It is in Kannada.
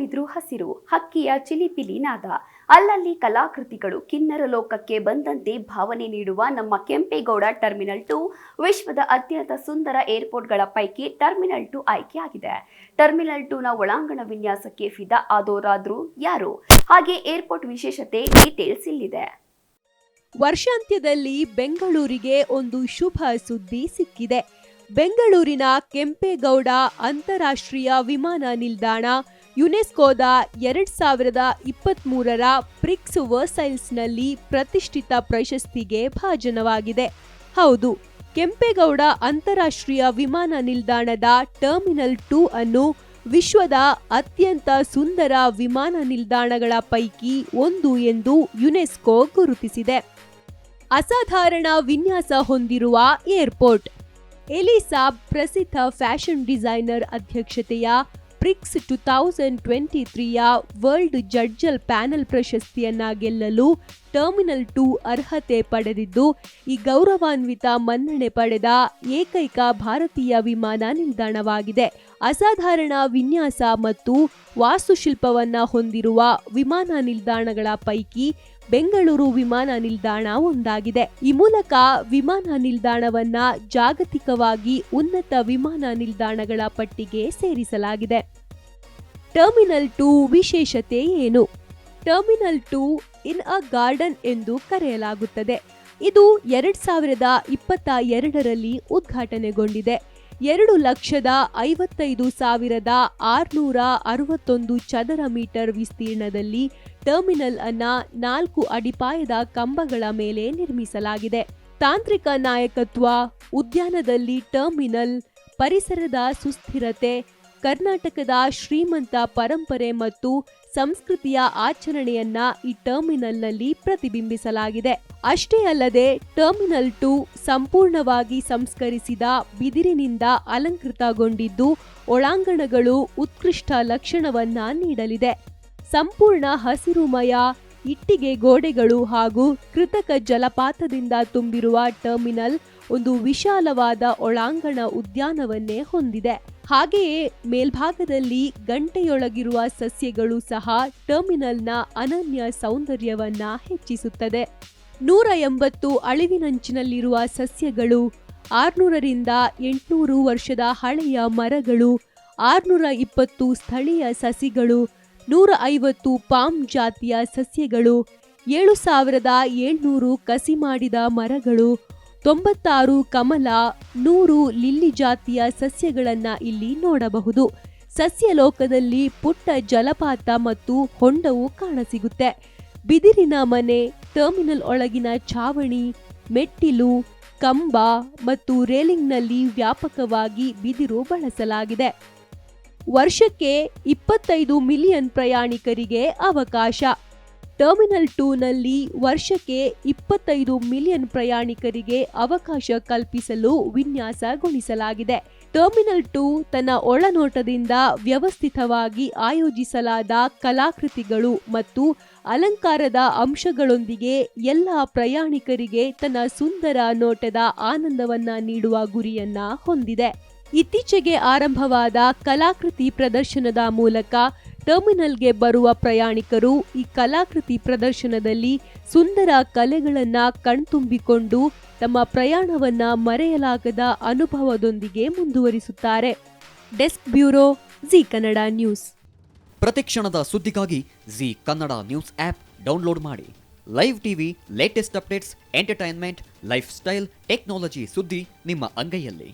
ನೋಡಿದ್ರೂ ಹಸಿರು, ಹಕ್ಕಿಯ ಚಿಲಿಪಿಲಿ ನಾದ. ಅಲ್ಲಲ್ಲಿ ಕಲಾಕೃತಿಗಳು ಕಿನ್ನರ ಲೋಕಕ್ಕೆ ಬಂದಂತೆ ಭಾವನೆ ನೀಡುವ ನಮ್ಮ ಕೆಂಪೇಗೌಡ ಟರ್ಮಿನಲ್ ಟು ವಿಶ್ವದ ಅತ್ಯಂತ ಸುಂದರ ಏರ್ಪೋರ್ಟ್ಗಳ ಪೈಕಿ ಟರ್ಮಿನಲ್ ಟು ಆಯ್ಕೆಯಾಗಿದೆ. ಟರ್ಮಿನಲ್ ಟು ನ ಒಳಾಂಗಣ ವಿನ್ಯಾಸಕ್ಕೆ ಫಿದಾ ಆದೋರಾದ್ರೂ ಯಾರು? ಹಾಗೆ ಏರ್ಪೋರ್ಟ್ ವಿಶೇಷತೆ ಡೀಟೇಲ್ಸ್ ಇಲ್ಲಿದೆ. ವರ್ಷಾಂತ್ಯದಲ್ಲಿ ಬೆಂಗಳೂರಿಗೆ ಒಂದು ಶುಭ ಸುದ್ದಿ ಸಿಕ್ಕಿದೆ. ಬೆಂಗಳೂರಿನ ಕೆಂಪೇಗೌಡ ಅಂತಾರಾಷ್ಟ್ರೀಯ ವಿಮಾನ ನಿಲ್ದಾಣ ಯುನೆಸ್ಕೋದ ಎರಡ್ ಸಾವಿರದ ಇಪ್ಪತ್ತ್ ಮೂರರ ಪ್ರಿಕ್ಸ್ ವರ್ಸೈಲ್ಸ್ನಲ್ಲಿ ಪ್ರತಿಷ್ಠಿತ ಪ್ರಶಸ್ತಿಗೆ ಭಾಜನವಾಗಿದೆ. ಹೌದು, ಕೆಂಪೇಗೌಡ ಅಂತಾರಾಷ್ಟ್ರೀಯ ವಿಮಾನ ನಿಲ್ದಾಣದ ಟರ್ಮಿನಲ್ ಟೂ ಅನ್ನು ವಿಶ್ವದ ಅತ್ಯಂತ ಸುಂದರ ವಿಮಾನ ನಿಲ್ದಾಣಗಳ ಪೈಕಿ ಒಂದು ಎಂದು ಯುನೆಸ್ಕೋ ಗುರುತಿಸಿದೆ. ಅಸಾಧಾರಣ ವಿನ್ಯಾಸ ಹೊಂದಿರುವ ಏರ್ಪೋರ್ಟ್ ಎಲಿಸಾಬ್ ಪ್ರಸಿದ್ಧ ಫ್ಯಾಷನ್ ಡಿಸೈನರ್ ಅಧ್ಯಕ್ಷತೆಯ ಪ್ರಿಕ್ಸ್ ಟು ತೌಸಂಡ್ ಟ್ವೆಂಟಿ ತ್ರೀಯ ವರ್ಲ್ಡ್ ಜಡ್ಜಲ್ ಪ್ಯಾನೆಲ್ ಪ್ರಶಸ್ತಿಯನ್ನ ಗೆಲ್ಲಲು ಟರ್ಮಿನಲ್ ಟೂ ಅರ್ಹತೆ ಪಡೆದಿದ್ದು, ಈ ಗೌರವಾನ್ವಿತ ಮನ್ನಣೆ ಪಡೆದ ಏಕೈಕ ಭಾರತೀಯ ವಿಮಾನ ನಿಲ್ದಾಣವಾಗಿದೆ. ಅಸಾಧಾರಣ ವಿನ್ಯಾಸ ಮತ್ತು ವಾಸ್ತುಶಿಲ್ಪವನ್ನ ಹೊಂದಿರುವ ವಿಮಾನ ನಿಲ್ದಾಣಗಳ ಪೈಕಿ ಬೆಂಗಳೂರು ವಿಮಾನ ನಿಲ್ದಾಣ ಒಂದಾಗಿದೆ. ಈ ಮೂಲಕ ವಿಮಾನ ನಿಲ್ದಾಣವನ್ನ ಜಾಗತಿಕವಾಗಿ ಉನ್ನತ ವಿಮಾನ ನಿಲ್ದಾಣಗಳ ಪಟ್ಟಿಗೆ ಸೇರಿಸಲಾಗಿದೆ. ಟರ್ಮಿನಲ್ ಟು ವಿಶೇಷತೆ ಏನು? Terminal two in a garden ಎಂದು ಕರೆಯಲಾಗುತ್ತದೆ. ಇದು ಎರಡ್ ಸಾವಿರದ ಇಪ್ಪತ್ತ ಎರಡರಲ್ಲಿ ಉದ್ಘಾಟನೆಗೊಂಡಿದೆ. ಎರಡು ಲಕ್ಷದ ಐವತ್ತೈದು ಸಾವಿರದ ಆರುನೂರ ಅರವತ್ತೊಂದು ಚದರ ಮೀಟರ್ ವಿಸ್ತೀರ್ಣದಲ್ಲಿ ಟರ್ಮಿನಲ್ ಅನ್ನ ನಾಲ್ಕು ಅಡಿಪಾಯದ ಕಂಬಗಳ ಮೇಲೆ ನಿರ್ಮಿಸಲಾಗಿದೆ. ತಾಂತ್ರಿಕ ನಾಯಕತ್ವ, ಉದ್ಯಾನದಲ್ಲಿ ಟರ್ಮಿನಲ್, ಪರಿಸರದ ಸುಸ್ಥಿರತೆ ಕರ್ನಾಟಕದ ಶ್ರೀಮಂತ ಪರಂಪರೆ ಮತ್ತು ಸಂಸ್ಕೃತಿಯ ಆಚರಣೆಯನ್ನ ಈ ಟರ್ಮಿನಲ್ನಲ್ಲಿ ಪ್ರತಿಬಿಂಬಿಸಲಾಗಿದೆ. ಅಷ್ಟೇ ಅಲ್ಲದೆ ಟರ್ಮಿನಲ್ ಟು ಸಂಪೂರ್ಣವಾಗಿ ಸಂಸ್ಕರಿಸಿದ ಬಿದಿರಿನಿಂದ ಅಲಂಕೃತಗೊಂಡಿದ್ದು ಒಳಾಂಗಣಗಳು ಉತ್ಕೃಷ್ಟ ಲಕ್ಷಣವನ್ನ ನೀಡಲಿದೆ. ಸಂಪೂರ್ಣ ಹಸಿರುಮಯ ಇಟ್ಟಿಗೆ ಗೋಡೆಗಳು ಹಾಗೂ ಕೃತಕ ಜಲಪಾತದಿಂದ ತುಂಬಿರುವ ಟರ್ಮಿನಲ್ ಒಂದು ವಿಶಾಲವಾದ ಒಳಾಂಗಣ ಉದ್ಯಾನವನ್ನೇ ಹೊಂದಿದೆ. ಹಾಗೆಯೇ ಮೇಲ್ಭಾಗದಲ್ಲಿ ಗಂಟೆಯೊಳಗಿರುವ ಸಸ್ಯಗಳು ಸಹ ಟರ್ಮಿನಲ್ನ ಅನನ್ಯ ಸೌಂದರ್ಯವನ್ನ ಹೆಚ್ಚಿಸುತ್ತದೆ. ನೂರ ಎಂಬತ್ತು ಅಳಿವಿನಂಚಿನಲ್ಲಿರುವ ಸಸ್ಯಗಳು, ಆರ್ನೂರರಿಂದ ಎಂಟುನೂರು ವರ್ಷದ ಹಳೆಯ ಮರಗಳು, ಆರ್ನೂರ ಇಪ್ಪತ್ತು ಸ್ಥಳೀಯ ಸಸಿಗಳು ನೂರ ಐವತ್ತು ಪಾಮ್ ಜಾತಿಯ ಸಸ್ಯಗಳು, ಏಳು ಸಾವಿರದ ಏಳ್ನೂರು ಕಸಿ ಮಾಡಿದ ಮರಗಳು, ತೊಂಬತ್ತಾರು ಕಮಲ, ನೂರು ಲಿಲ್ಲಿ ಜಾತಿಯ ಸಸ್ಯಗಳನ್ನ ಇಲ್ಲಿ ನೋಡಬಹುದು. ಸಸ್ಯ ಲೋಕದಲ್ಲಿ ಪುಟ್ಟ ಜಲಪಾತ ಮತ್ತು ಹೊಂಡವು ಕಾಣಸಿಗುತ್ತೆ. ಬಿದಿರಿನ ಮನೆ, ಟರ್ಮಿನಲ್ ಒಳಗಿನ ಛಾವಣಿ, ಮೆಟ್ಟಿಲು, ಕಂಬ ಮತ್ತು ರೇಲಿಂಗ್ನಲ್ಲಿ ವ್ಯಾಪಕವಾಗಿ ಬಿದಿರು ಬಳಸಲಾಗಿದೆ. ವರ್ಷಕ್ಕೆ ಇಪ್ಪತ್ತೈದು ಮಿಲಿಯನ್ ಪ್ರಯಾಣಿಕರಿಗೆ ಅವಕಾಶ. ಟರ್ಮಿನಲ್ ಟೂನಲ್ಲಿ ವರ್ಷಕ್ಕೆ ಇಪ್ಪತ್ತೈದು ಮಿಲಿಯನ್ ಪ್ರಯಾಣಿಕರಿಗೆ ಅವಕಾಶ ಕಲ್ಪಿಸಲು ವಿನ್ಯಾಸಗೊಳಿಸಲಾಗಿದೆ ಟರ್ಮಿನಲ್ ಟೂ ತನ್ನ ಒಳನೋಟದಿಂದ ವ್ಯವಸ್ಥಿತವಾಗಿ ಆಯೋಜಿಸಲಾದ ಕಲಾಕೃತಿಗಳು ಮತ್ತು ಅಲಂಕಾರದ ಅಂಶಗಳೊಂದಿಗೆ ಎಲ್ಲ ಪ್ರಯಾಣಿಕರಿಗೆ ತನ್ನ ಸುಂದರ ನೋಟದ ಆನಂದವನ್ನ ನೀಡುವ ಗುರಿಯನ್ನ ಹೊಂದಿದೆ. ಇತ್ತೀಚೆಗೆ ಆರಂಭವಾದ ಕಲಾಕೃತಿ ಪ್ರದರ್ಶನದ ಮೂಲಕ ಟರ್ಮಿನಲ್ಗೆ ಬರುವ ಪ್ರಯಾಣಿಕರು ಈ ಕಲಾಕೃತಿ ಪ್ರದರ್ಶನದಲ್ಲಿ ಸುಂದರ ಕಲೆಗಳನ್ನ ಕಣ್ತುಂಬಿಕೊಂಡು ತಮ್ಮ ಪ್ರಯಾಣವನ್ನ ಮರೆಯಲಾಗದ ಅನುಭವದೊಂದಿಗೆ ಮುಂದುವರಿಸುತ್ತಾರೆ. Desk bureau, Zee Kannada news. ಪ್ರತಿಕ್ಷಣದ ಸುದ್ದಿಗಾಗಿ Zee Kannada news app download ಮಾಡಿ. Live TV latest updates entertainment lifestyle technology ಸುದ್ದಿ ನಿಮ್ಮ ಅಂಗೈಯಲ್ಲಿ.